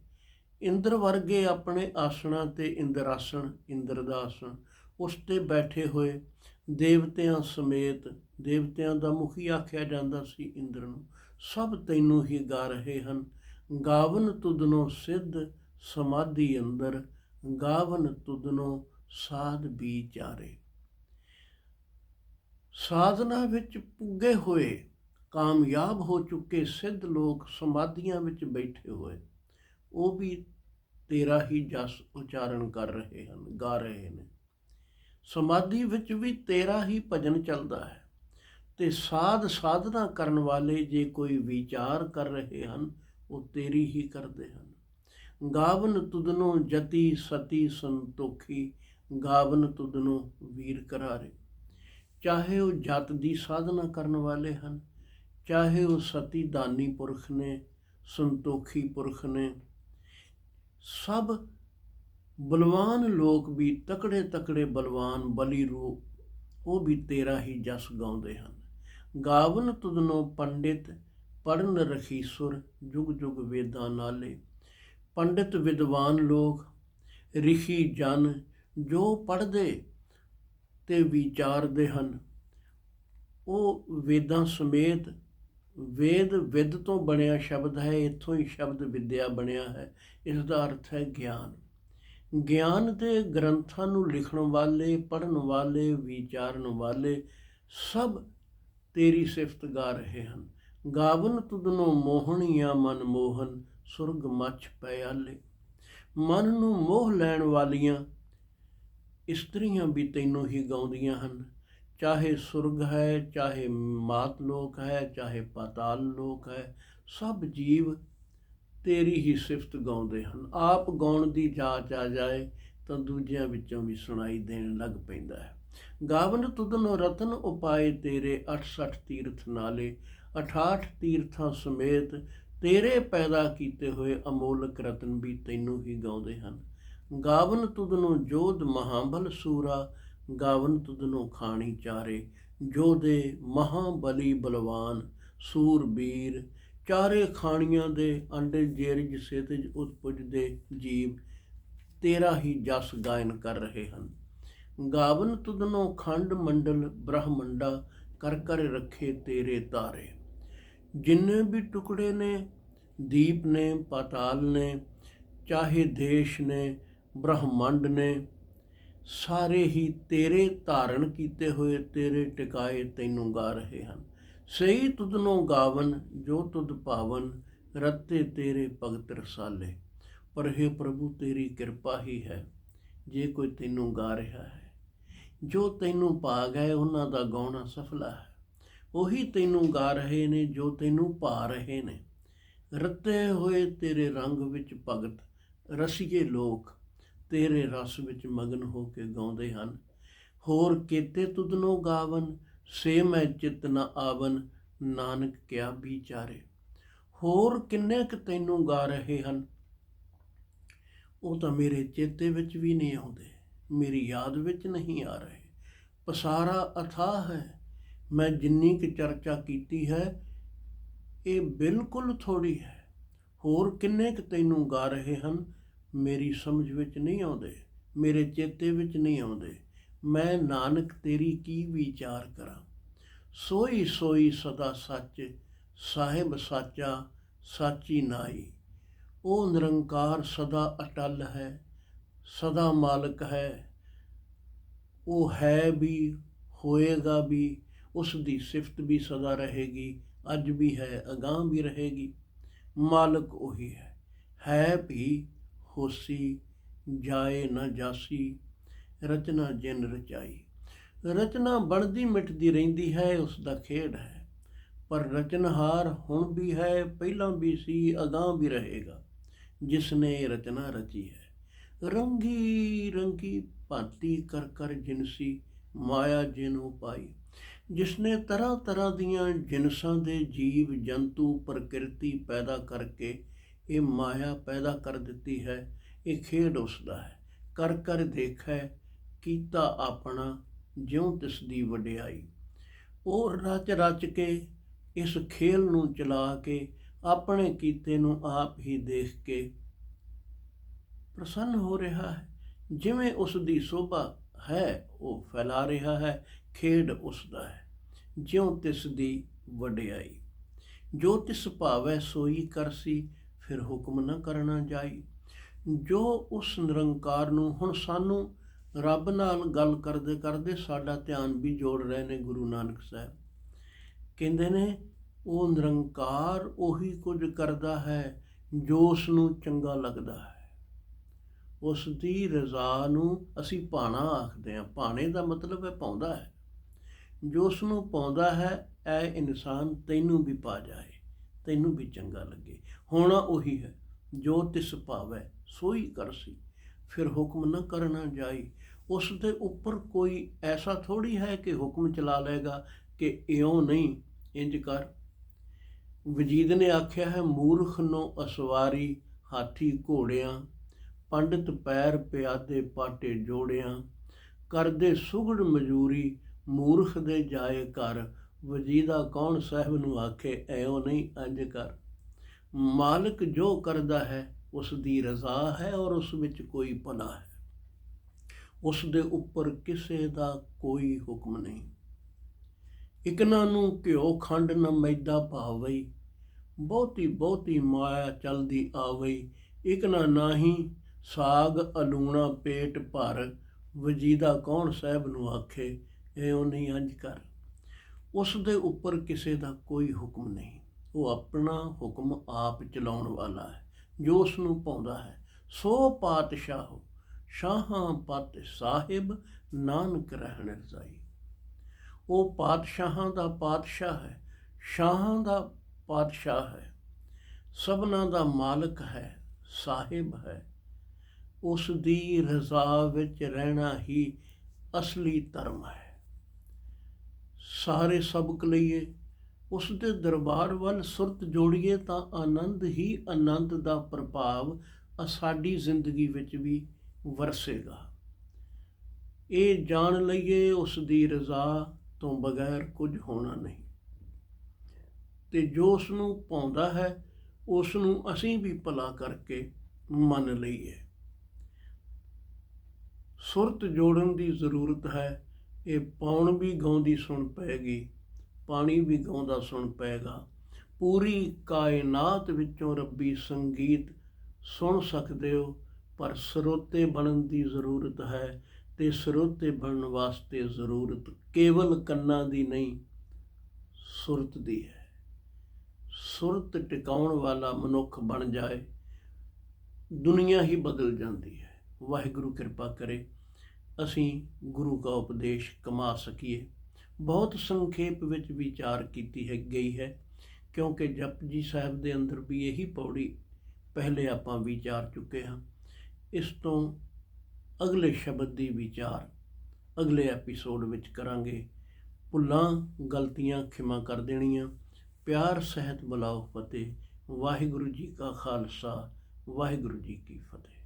ਇੰਦਰ ਵਰਗੇ ਆਪਣੇ ਆਸਣਾ ਤੇ ਇੰਦਰਾਸਣ ਇੰਦਰ ਦਾ ਆਸਣ ਉਸ ਤੇ ਬੈਠੇ ਹੋਏ ਦੇਵਤਿਆਂ ਸਮੇਤ, ਦੇਵਤਿਆਂ ਦਾ ਮੁਖੀ ਆਖਿਆ ਜਾਂਦਾ ਸੀ ਇੰਦਰ ਨੂੰ, ਸਭ ਤੈਨੂੰ ਹੀ ਗਾ ਰਹੇ ਹਨ। ਗਾਵਨ ਤੁਦਨੋ ਸਿੱਧ ਸਮਾਧੀ ਅੰਦਰ, ਗਾਵਨ ਤੁਦਨੋ ਸਾਧ ਵਿਚਾਰੇ ਸਾਧਨਾ ਵਿੱਚ ਪੁੱਗੇ ਹੋਏ, ਕਾਮਯਾਬ ਹੋ ਚੁੱਕੇ ਸਿੱਧ ਲੋਕ ਸਮਾਧੀਆਂ ਵਿੱਚ ਬੈਠੇ ਹੋਏ, ਉਹ ਵੀ ਤੇਰਾ ਹੀ ਜਸ ਉਚਾਰਨ ਕਰ ਰਹੇ ਹਨ, ਗਾ ਰਹੇ ਨੇ। ਸਮਾਧੀ ਵਿੱਚ ਵੀ ਤੇਰਾ ਹੀ ਭਜਨ ਚੱਲਦਾ ਹੈ। ਤੇ ਸਾਧ ਸਾਧਨਾ ਕਰਨ ਵਾਲੇ ਜੇ ਕੋਈ ਵਿਚਾਰ ਕਰ ਰਹੇ ਹਨ, ਉਹ ਤੇਰੀ ਹੀ ਕਰਦੇ ਹਨ। ਗਾਵਨ ਤੁਦਨੋ ਜਤੀ ਸਤੀ ਸੰਤੋਖੀ, ਗਾਵਨ ਤੁਦਨੋ ਵੀਰ ਕਰਾਰੇ। ਚਾਹੇ ਉਹ ਜਤ ਦੀ ਸਾਧਨਾ ਕਰਨ ਵਾਲੇ ਹਨ, ਚਾਹੇ ਉਹ ਸਤੀ ਦਾਨੀ ਪੁਰਖ ਨੇ, ਸੰਤੋਖੀ ਪੁਰਖ ਨੇ, ਸਭ ਬਲਵਾਨ ਲੋਕ ਵੀ ਤਕੜੇ ਤਕੜੇ ਬਲਵਾਨ ਬਲੀ ਰੂਪ, ਉਹ ਵੀ ਤੇਰਾ ਹੀ ਜਸ ਗਾਉਂਦੇ ਹਨ। ਗਾਵਨ ਤੁਧਨੋ ਪੰਡਿਤ ਪੜਨ ਰਖੀ ਸੁਰ, ਜੁਗ ਜੁਗ ਵੇਦਾਂ ਨਾਲੇ। ਪੰਡਿਤ ਵਿਦਵਾਨ ਲੋਕ, ਰਿਖੀ ਜਨ, ਜੋ ਪੜਦੇ ਤੇ ਵਿਚਾਰਦੇ ਹਨ। ਉਹ ਵੇਦਾਂ ਸਮੇਤ, ਵੇਦ ਵਿਦ ਤੋਂ ਬਣਿਆ ਸ਼ਬਦ ਹੈ, ਇੱਥੋਂ ਹੀ ਸ਼ਬਦ ਵਿਦਿਆ ਬਣਿਆ ਹੈ। ਇਸ ਦਾ ਅਰਥ ਹੈ ਗਿਆਨ। ਗਿਆਨ ਦੇ ਗ੍ਰੰਥਾਂ ਨੂੰ ਲਿਖਣ ਵਾਲੇ ਪੜਨ ਵਾਲੇ, ਵਿਚਾਰਨ ਵਾਲੇ ਸਭ ਤੇਰੀ ਸਿਫਤ ਗਾ ਰਹੇ ਹਨ। ਗਾਵਨ ਤੁਧਨੋ ਮੋਹਣੀਆਂ ਮਨ ਮੋਹਨ, ਸੁਰਗ ਮੱਛ ਪਿਆਲੇ ਮਨ ਨੂੰ ਮੋਹ ਲੈਣ ਵਾਲੀਆਂ ਇਸਤਰੀਆਂ ਵੀ ਤੈਨੂੰ ਹੀ ਗਾਉਂਦੀਆਂ ਹਨ। ਚਾਹੇ ਸੁਰਗ ਹੈ, ਚਾਹੇ ਮਾਤ ਲੋਕ ਹੈ, ਚਾਹੇ ਪਾਤਾਲ ਲੋਕ ਹੈ, ਸਭ ਜੀਵ ਤੇਰੀ ਹੀ ਸਿਫਤ ਗਾਉਂਦੇ ਹਨ। ਆਪ ਗਾਉਣ ਦੀ ਜਾਚ ਆ ਜਾਏ, ਤਾਂ ਦੂਜਿਆਂ ਵਿੱਚੋਂ ਵੀ ਸੁਣਾਈ ਦੇਣ ਲੱਗ ਪੈਂਦਾ ਹੈ। ਗਾਵਨ ਤੁਧਨੋ ਰਤਨ ਉਪਾਏ ਤੇਰੇ 68 ਤੀਰਥ ਨਾਲੇ 68 ਤੀਰਥਾਂ ਸਮੇਤ ਤੇਰੇ ਪੈਦਾ ਕੀਤੇ ਹੋਏ ਅਮੋਲਕ ਰਤਨ ਵੀ ਤੈਨੂੰ ਹੀ ਗਾਉਂਦੇ ਹਨ। ਗਾਵਨ ਤੁਧਨੋਂ ਜੋਧ ਮਹਾਬਲ ਸੂਰਾ, ਗਾਵਨ ਤੁਧਨੋਂ ਖਾਣੀ ਚਾਰੇ, ਜੋਧੇ ਮਹਾਬਲੀ ਬਲਵਾਨ, ਸੂਰਬੀਰ ਚਾਰੇ ਖਾਣੀਆਂ ਦੇ ਅੰਡੇ ਜੇਰਜ ਸੇਤਜ ਉਤਪੁਜ ਦੇ ਜੀਵ ਤੇਰਾ ਹੀ ਜਸ ਗਾਇਨ ਕਰ ਰਹੇ ਹਨ। ਗਾਵਨ ਤੁਦਨੋ ਖੰਡ ਮੰਡਲ ਬ੍ਰਹਮੰਡਾ ਕਰ ਕਰ ਰੱਖੇ ਤੇਰੇ ਤਾਰੇ। ਜਿੰਨੇ ਵੀ ਟੁਕੜੇ ਨੇ, ਦੀਪ ਨੇ, ਪਾਤਾਲ ਨੇ, ਚਾਹੇ ਦੇਸ਼ ਨੇ, ਬ੍ਰਹਮੰਡ ਨੇ, ਸਾਰੇ ਹੀ ਤੇਰੇ ਧਾਰਨ ਕੀਤੇ ਹੋਏ ਤੇਰੇ ਟਿਕਾਏ ਤੈਨੂੰ ਗਾ ਰਹੇ ਹਨ। ਸਹੀ ਤੁਧਨੋਂ ਗਾਵਨ, ਜੋ ਤੁਧ ਪਾਵਨ, ਰਤੇ ਤੇਰੇ ਭਗਤ ਰਸਾਲੇ। ਪਰ ਹੈ ਪ੍ਰਭੂ, ਤੇਰੀ ਕਿਰਪਾ ਹੀ ਹੈ, ਜੇ ਕੋਈ ਤੈਨੂੰ ਗਾ ਰਿਹਾ ਹੈ। ਜੋ ਤੈਨੂੰ ਪਾ ਗਏ ਉਹਨਾਂ ਦਾ ਗਾਉਣਾ ਸਫਲਾ ਹੈ। ਉਹੀ ਤੈਨੂੰ ਗਾ ਰਹੇ ਨੇ, ਜੋ ਤੈਨੂੰ ਪਾ ਰਹੇ ਨੇ। ਰੱਤੇ ਹੋਏ ਤੇਰੇ ਰੰਗ ਵਿੱਚ ਭਗਤ, ਰਸੀਏ ਲੋਕ, ਤੇਰੇ ਰਸ ਵਿੱਚ ਮਗਨ ਹੋ ਕੇ ਗਾਉਂਦੇ ਹਨ। ਹੋਰ ਕੀਤੇ ਤੁਧਨੋਂ ਗਾਵਨ ਸੇ ਮੈਂ ਚਿਤ ਨ ਆਵਨ, ਨਾਨਕ ਕਿਆ ਵਿਚਾਰੇ। ਹੋਰ ਕਿੰਨੇ ਕੁ ਤੈਨੂੰ ਗਾ ਰਹੇ ਹਨ? ਉਹ ਤਾਂ ਮੇਰੇ ਚੇਤੇ ਵਿੱਚ ਵੀ ਨਹੀਂ ਆਉਂਦੇ, ਮੇਰੀ ਯਾਦ ਵਿੱਚ ਨਹੀਂ ਆ ਰਹੇ। ਪਸਾਰਾ ਅਥਾਹ ਹੈ, ਮੈਂ ਜਿੰਨੀ ਕੁ ਚਰਚਾ ਕੀਤੀ ਹੈ, ਇਹ ਬਿਲਕੁਲ ਥੋੜੀ ਹੈ। ਹੋਰ ਕਿੰਨੇ ਕੁ ਤੈਨੂੰ ਗਾ ਰਹੇ ਹਨ? ਮੇਰੀ ਸਮਝ ਵਿੱਚ ਨਹੀਂ ਆਉਂਦੇ, ਮੇਰੇ ਚੇਤੇ ਵਿੱਚ ਨਹੀਂ ਆਉਂਦੇ। ਮੈਂ ਨਾਨਕ ਤੇਰੀ ਕੀ ਵਿਚਾਰ ਕਰਾਂ? ਸੋਈ ਸੋਈ ਸਦਾ ਸੱਚ, ਸਾਹਿਬ ਸਾਚਾ, ਸਾਚੀ ਨਾਈ ਉਹ ਨਿਰੰਕਾਰ ਸਦਾ ਅਟਲ ਹੈ, ਸਦਾ ਮਾਲਕ ਹੈ। ਉਹ ਹੈ ਵੀ, ਹੋਏਗਾ ਵੀ, ਉਸ ਦੀ ਸਿਫਤ ਵੀ ਸਦਾ ਰਹੇਗੀ, ਅੱਜ ਵੀ ਹੈ ਅਗਾਂ ਵੀ ਰਹੇਗੀ। ਮਾਲਕ ਉਹੀ ਹੈ ਹੈ ਵੀ ਹੋਸੀ, ਜਾਏ ਨਾ ਜਾਸੀ। ਰਚਨਾ ਜਿਨ ਰਚਾਈ। ਰਚਨਾ ਬਣਦੀ ਮਿਟਦੀ ਰਹਿੰਦੀ ਹੈ ਉਸ ਦਾ ਖੇਡ ਹੈ। ਪਰ ਰਚਨਹਾਰ ਹੁਣ ਵੀ ਹੈ, ਪਹਿਲਾਂ ਵੀ ਸੀ ਅਗਾਂ ਵੀ ਰਹੇਗਾ। ਜਿਸ ਨੇ ਇਹ ਰਚਨਾ ਰਚੀ ਹੈ। ਰੰਗੀ ਰੰਗੀ ਭਾਂਤੀ ਕਰ ਕਰ ਜਿਨਸੀ ਮਾਇਆ ਜਿਨੂੰ ਪਾਈ ਜਿਸ ਨੇ ਤਰ੍ਹਾਂ ਤਰ੍ਹਾਂ ਦੀਆਂ ਜਿਨਸਾਂ ਦੇ ਜੀਵ ਜੰਤੂ ਪ੍ਰਕਿਰਤੀ ਪੈਦਾ ਕਰਕੇ ਇਹ ਮਾਇਆ ਪੈਦਾ ਕਰ ਦਿੱਤੀ ਹੈ, ਇਹ ਖੇਡ ਉਸ ਦਾ ਹੈ। ਕਰ ਕਰ ਦੇਖੈ ਕੀਤਾ ਆਪਣਾ ਜਿਉਂ ਤਿਸ ਦੀ ਵਡਿਆਈ। ਉਹ ਰਚ ਰਚ ਕੇ ਇਸ ਖੇਲ ਨੂੰ ਚਲਾ ਕੇ ਆਪਣੇ ਕੀਤੇ ਨੂੰ ਆਪ ਹੀ ਦੇਖ ਕੇ ਪ੍ਰਸੰਨ ਹੋ ਰਿਹਾ ਹੈ। ਜਿਵੇਂ ਉਸ ਦੀ ਸੋਭਾ ਹੈ, ਉਹ ਫੈਲਾ ਰਿਹਾ ਹੈ, ਖੇਡ ਉਸ ਦਾ ਹੈ। ਜਿਉਂ ਤਿਸ ਦੀ ਵਡਿਆਈ। ਜੋ ਤਿਸ ਭਾਵੈ ਸੋਈ ਕਰਸੀ ਫਿਰ ਹੁਕਮ ਨਾ ਕਰਨਾ ਜਾਈ। ਜੋ ਉਸ ਨਿਰੰਕਾਰ ਨੂੰ ਹੁਣ ਸਾਨੂੰ ਰੱਬ ਨਾਲ ਗੱਲ ਕਰਦੇ ਕਰਦੇ ਸਾਡਾ ਧਿਆਨ ਵੀ ਜੋੜ ਰਹੇ ਨੇ ਗੁਰੂ ਨਾਨਕ ਸਾਹਿਬ। ਕਹਿੰਦੇ ਨੇ, ਉਹ ਨਿਰੰਕਾਰ ਉਹੀ ਕੁਝ ਕਰਦਾ ਹੈ ਜੋ ਉਸ ਨੂੰ ਚੰਗਾ ਲੱਗਦਾ ਹੈ। ਉਸ ਦੀ ਰਜ਼ਾ ਨੂੰ ਅਸੀਂ ਪਾਣਾ ਆਖਦੇ ਹਾਂ। ਪਾਣੇ ਦਾ ਮਤਲਬ ਹੈ ਪਾਉਂਦਾ ਹੈ। ਜੋ ਉਸ ਨੂੰ ਪਾਉਂਦਾ ਹੈ ਐ ਇਨਸਾਨ ਤੈਨੂੰ ਵੀ ਪਾ ਜਾਏ, ਤੈਨੂੰ ਵੀ ਚੰਗਾ ਲੱਗੇ। ਹੋਣਾ ਉਹੀ ਹੈ, ਜੋ ਤਿਸ ਭਾਵੈ ਸੋਈ ਕਰਸੀ ਫਿਰ ਹੁਕਮ ਨਾ ਕਰਨਾ ਜਾਈ। ਉਸ ਦੇ ਉੱਪਰ ਕੋਈ ਐਸਾ ਥੋੜੀ ਹੈ ਕਿ ਹੁਕਮ ਚਲਾ ਲਏਗਾ ਕਿ ਇਉਂ ਨਹੀਂ, ਇੰਜ ਕਰ। ਵਜੀਦ ਨੇ ਆਖਿਆ ਹੈ, ਮੂਰਖ ਨੂੰ ਅਸਵਾਰੀ ਹਾਥੀ ਘੋੜਿਆਂ, ਪੰਡਿਤ ਪੈਰ ਪਿਆਦੇ ਪਾਟੇ ਜੋੜਿਆਂ, ਕਰਦੇ ਸੁਗੜ ਮਜੂਰੀ ਮੂਰਖ ਦੇ ਜਾਏ ਕਰ ਵਜੀਦਾ ਕੌਣ ਸਾਹਿਬ ਨੂੰ ਆਖੇ ਐਉਂ ਨਹੀਂ ਅੰਜ ਕਰ। ਮਾਲਕ ਜੋ ਕਰਦਾ ਹੈ ਉਸ ਦੀ ਰਜ਼ਾ ਹੈ ਔਰ ਉਸ ਵਿੱਚ ਕੋਈ ਭਲਾ ਹੈ। ਉਸ ਦੇ ਉੱਪਰ ਕਿਸੇ ਦਾ ਕੋਈ ਹੁਕਮ ਨਹੀਂ। ਇਕਨਾ ਨੂੰ ਘਿਓ ਖੰਡ ਨ ਮੈਦਾ ਭਾਵਈ ਬਹੁਤੀ ਬਹੁਤੀ ਮਾਇਆ ਚਲਦੀ ਆਵਈ ਇਕਨਾ ਨਾਹੀ ਸਾਗ ਅਲੂਣਾ ਪੇਟ ਭਰ, ਵਜੀਦਾ ਕੌਣ ਸਾਹਿਬ ਨੂੰ ਆਖੇ ਐਉਂ ਨਹੀਂ ਅੰਜ ਕਰ ਉਸ ਦੇ ਉੱਪਰ ਕਿਸੇ ਦਾ ਕੋਈ ਹੁਕਮ ਨਹੀਂ। ਉਹ ਆਪਣਾ ਹੁਕਮ ਆਪ ਚਲਾਉਣ ਵਾਲਾ ਹੈ। ਜੋ ਉਸ ਨੂੰ ਪਾਉਂਦਾ ਹੈ, ਸੋ ਪਾਤਸ਼ਾਹ, ਸ਼ਾਹਾਂ ਪਤ ਸਾਹਿਬ ਨਾਨਕ ਰਹਿਣ ਰਜ਼ਾਈ। ਉਹ ਪਾਤਸ਼ਾਹਾਂ ਦਾ ਪਾਤਸ਼ਾਹ ਹੈ, ਸ਼ਾਹਾਂ ਦਾ ਪਾਤਸ਼ਾਹ ਹੈ, ਸਭਨਾ ਦਾ ਮਾਲਕ ਹੈ, ਸਾਹਿਬ ਹੈ। ਉਸ ਦੀ ਰਜ਼ਾ ਵਿੱਚ ਰਹਿਣਾ ਹੀ ਅਸਲੀ ਧਰਮ ਹੈ। ਸਾਰੇ ਸਬਕ ਲਈਏ ਉਸ ਦੇ ਦਰਬਾਰ ਵੱਲ ਸੁਰਤ ਜੋੜੀਏ ਤਾਂ ਆਨੰਦ ਹੀ ਆਨੰਦ ਦਾ ਪ੍ਰਭਾਵ ਸਾਡੀ ਜ਼ਿੰਦਗੀ ਵਿੱਚ ਵੀ ਵਰਸੇਗਾ। ਇਹ ਜਾਣ ਲਈਏ ਉਸ ਦੀ ਰਜ਼ਾ ਤੋਂ ਬਗੈਰ ਕੁਝ ਹੋਣਾ ਨਹੀਂ। ਤੇ ਜੋ ਉਸ ਨੂੰ ਪਾਉਂਦਾ ਹੈ ਉਸ ਨੂੰ ਅਸੀਂ ਵੀ ਭਲਾ ਕਰਕੇ ਮੰਨ ਲਈਏ। ਸੁਰਤ ਜੋੜਨ ਦੀ ਜ਼ਰੂਰਤ ਹੈ, ਇਹ ਪਾਉਣ ਵੀ ਗਾਉਂਦੀ ਸੁਣ ਪਏਗੀ ਪਾਣੀ ਵੀ ਗਾਉਂਦਾ ਸੁਣ ਪਏਗਾ। ਪੂਰੀ ਕਾਇਨਾਤ ਵਿੱਚੋਂ ਰੱਬੀ ਸੰਗੀਤ ਸੁਣ ਸਕਦੇ ਹੋ, ਪਰ ਸਰੋਤੇ ਬਣਨ ਦੀ ਜ਼ਰੂਰਤ ਹੈ ਤੇ ਸਰੋਤੇ ਬਣਨ ਵਾਸਤੇ ਜ਼ਰੂਰਤ ਕੇਵਲ ਕੰਨਾਂ ਦੀ ਨਹੀਂ, ਸੁਰਤ ਦੀ ਹੈ। ਸੁਰਤ ਟਿਕਾਉਣ ਵਾਲਾ ਮਨੁੱਖ ਬਣ ਜਾਏ, ਦੁਨੀਆ ਹੀ ਬਦਲ ਜਾਂਦੀ ਹੈ। ਵਾਹਿਗੁਰੂ ਕਿਰਪਾ ਕਰੇ, ਅਸੀਂ ਗੁਰੂ ਦਾ ਉਪਦੇਸ਼ ਕਮਾ ਸਕੀਏ। ਬਹੁਤ ਸੰਖੇਪ ਵਿੱਚ ਵਿਚਾਰ ਕੀਤੀ ਹੈ, ਗਈ ਹੈ, ਕਿਉਂਕਿ ਜਪਜੀ ਸਾਹਿਬ ਦੇ ਅੰਦਰ ਵੀ ਇਹੀ ਪੌੜੀ ਪਹਿਲੇ ਆਪਾਂ ਵਿਚਾਰ ਚੁੱਕੇ ਹਾਂ। ਇਸ ਤੋਂ ਅਗਲੇ ਸ਼ਬਦ ਦੀ ਵਿਚਾਰ ਅਗਲੇ ਐਪੀਸੋਡ ਵਿੱਚ ਕਰਾਂਗੇ। ਭੁੱਲਾਂ, ਗਲਤੀਆਂ ਖਿਮਾ ਕਰ ਦੇਣੀਆਂ। ਪਿਆਰ, ਸਹਿਤ ਬੁਲਾਓ ਫਤਿਹ। ਵਾਹਿਗੁਰੂ ਜੀ ਕਾ ਖਾਲਸਾ, ਵਾਹਿਗੁਰੂ ਜੀ ਕੀ ਫਤਿਹ।